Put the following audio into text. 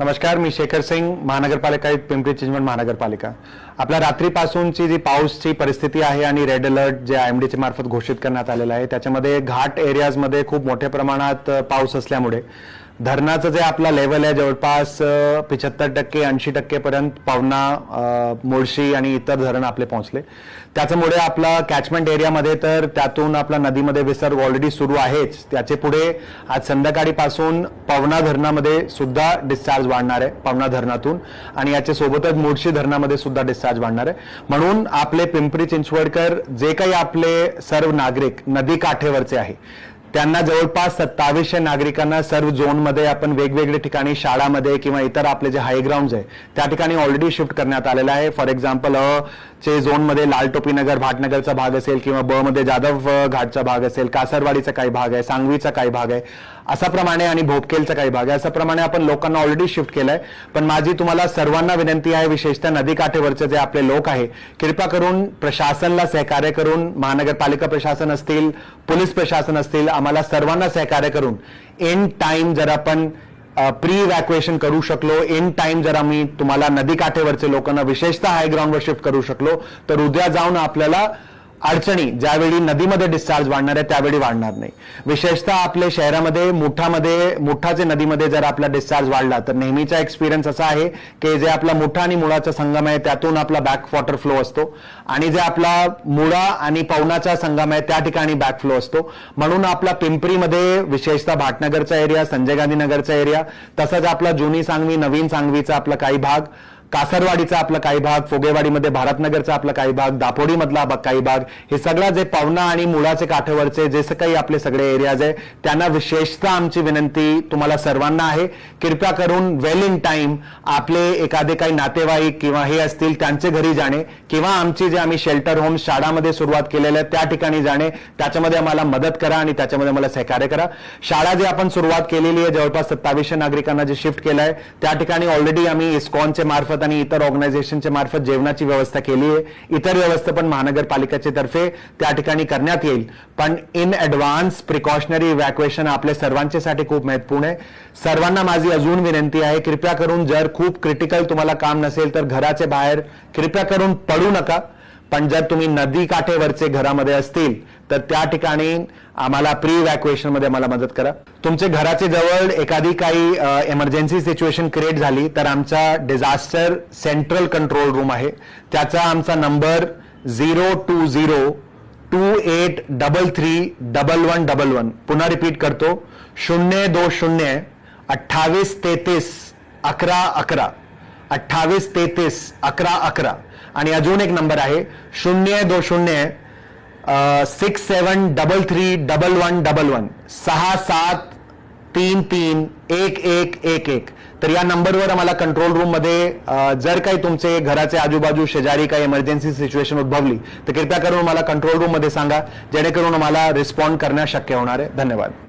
नमस्कार मी शेखर सिंग महानगरपालिका पिंपरी चिंचवड महानगरपालिका. आपल्या रात्रीपासूनची जी पाऊसची परिस्थिती आहे आणि रेड अलर्ट जे आय एम डीच्या मार्फत घोषित करण्यात आलेलं आहे त्याच्यामध्ये घाट एरियाजमध्ये खूप मोठ्या प्रमाणात पाऊस असल्यामुळे धरणाचं जे आपला लेवल आहे जवळपास पिछत्तर टक्के ऐंशी टक्केपर्यंत पावना अ, आणि इतर धरण आपले पोहोचले. त्याच्यामुळे आपला कॅचमेंट एरियामध्ये तर त्यातून आपला नदीमध्ये विसर्ग ऑलरेडी सुरू आहेच. त्याचे पुढे आज संध्याकाळीपासून पवना धरणामध्ये सुद्धा डिस्चार्ज वाढणार आहे पवना धरणातून. आणि याच्या सोबतच मुळशी धरणामध्ये सुद्धा डिस्चार्ज वाढणार आहे. म्हणून आपले पिंपरी चिंचवडकर जे काही आपले सर्व नागरिक नदी काठेवरचे आहे त्यांना जवळपास सत्तावीसशे नागरिकांना सर्व झोनमध्ये आपण वेगवेगळ्या ठिकाणी शाळामध्ये किंवा इतर आपले जे हायग्राऊंड आहे त्या ठिकाणी ऑलरेडी शिफ्ट करण्यात आलेलं आहे. फॉर एक्झाम्पल अ चे झोनमध्ये लाल टोपीनगर भाटनगरचा भाग असेल किंवा ब मध्ये जाधव घाटचा भाग असेल कासरवाडीचा काही भाग आहे सांगवीचा काही भाग आहे. असा प्रमाणे आणि भोपकेलचा काही भाग आहे. असा प्रमाणे आपण लोकांना ऑलरेडी शिफ्ट केलंय. पण माझी तुम्हाला सर्वांना विनंती आहे विशेषतः नदीकाठेवरचे जे आपले लोक आहे कृपा करून प्रशासनला सहकार्य करून महानगरपालिका प्रशासन असतील पोलीस प्रशासन असतील आम्हाला सर्वांना सहकार्य करून इन टाइम जर आपण प्री इव्हॅक्युएशन करू शकलो इन टाइम जर आम्ही तुम्हाला नदीकाठेवरचे लोकांना विशेषतः हाय ग्राउंडवर शिफ्ट करू शकलो तर उद्या जाऊन आपल्याला अडचणी ज्यावेळी नदीमध्ये डिस्चार्ज वाढणार आहे त्यावेळी वाढणार नाही. विशेषतः आपल्या शहरामध्ये मुठामध्ये मुठाचे नदीमध्ये जर आपला डिस्चार्ज वाढला तर नेहमीचा एक्सपिरियन्स असा आहे की जे आपला मुठा आणि मुळाचा संगम आहे त्यातून आपला बॅक वॉटर फ्लो असतो. आणि जे आपला मुळा आणि पवनाचा संगम आहे त्या ठिकाणी बॅक फ्लो असतो. म्हणून आपला पिंपरीमध्ये विशेषतः भाटनगरचा एरिया संजय गांधी नगरचा एरिया तसंच आपला जुनी सांगवी नवीन सांगवीचा आपला काही भाग कासरवाडीचा आपला काही भाग फोगेवाडीमध्ये भारतनगरचा आपला काही भाग दापोडीमधला काही भाग हे सगळं जे पावना आणि मुळाचे काठेवरचे जे काही आपले सगळे एरियाज आहे त्यांना विशेषतः आमची विनंती तुम्हाला सर्वांना आहे. कृपया करून वेल इन टाइम आपले एखादे काही नातेवाईक किंवा हे असतील त्यांचे घरी जाणे किंवा आमची जे आम्ही शेल्टर होम शाळामध्ये सुरुवात केलेल्या आहे त्या ठिकाणी जाणे. त्याच्यामध्ये आम्हाला मदत करा आणि त्याच्यामध्ये मला सहकार्य करा. शाळा जी आपण सुरुवात केलेली आहे जवळपास सत्तावीसशे नागरिकांना जे शिफ्ट केलं आहे त्या ठिकाणी ऑलरेडी आम्ही इस्कॉनचे मार्फत आणि इतर ऑर्गनायझेशनच्या मार्फत जेवणाची व्यवस्था केली आहे. इतर व्यवस्था पण महानगरपालिकेच्या तर्फे त्या ठिकाणी करण्यात येईल. पण इन ऍडव्हान्स प्रिकॉशनरी इव्हॅक्युएशन आपल्या सर्वांच्यासाठी खूप महत्त्वपूर्ण आहे. सर्वांना माझी अजून विनंती आहे कृपया करून जर खूप क्रिटिकल तुम्हाला काम नसेल तर घराच्या बाहेर कृपया करून पडू नका. पण जर तुम्ही नदी काठेवरचे घरामध्ये असतील तर त्या ठिकाणी आम्हाला प्री इव्हॅक्युएशनमध्ये मला मदत करा. तुमचे घराचे जवळ एखादी काही इमर्जन्सी सिच्युएशन क्रिएट झाली तर आमचा डिझास्टर सेंट्रल कंट्रोल रूम आहे. त्याचा आमचा number zero two zero two eight double three double one double one पुन्हा रिपीट करतो. शून्य दो शून्य अठ्ठावीस तेहतीस अकरा अकरा. अठ्ठावीस तेहतीस अकरा अकरा. आणि अजून एक नंबर आहे. शून्य दो शून्य six seven double three double one double one. सहा सात तीन तीन एक एक एक एक. तर या नंबरवर आम्हाला कंट्रोल रूममध्ये जर काही तुमचे घराचे आजूबाजू शेजारी काही इमर्जन्सी सिच्युएशन उद्भवली तर कृपया करून मला कंट्रोल रूममध्ये सांगा जेणेकरून आम्हाला रिस्पॉन्ड करण्यास शक्य होणार आहे. धन्यवाद.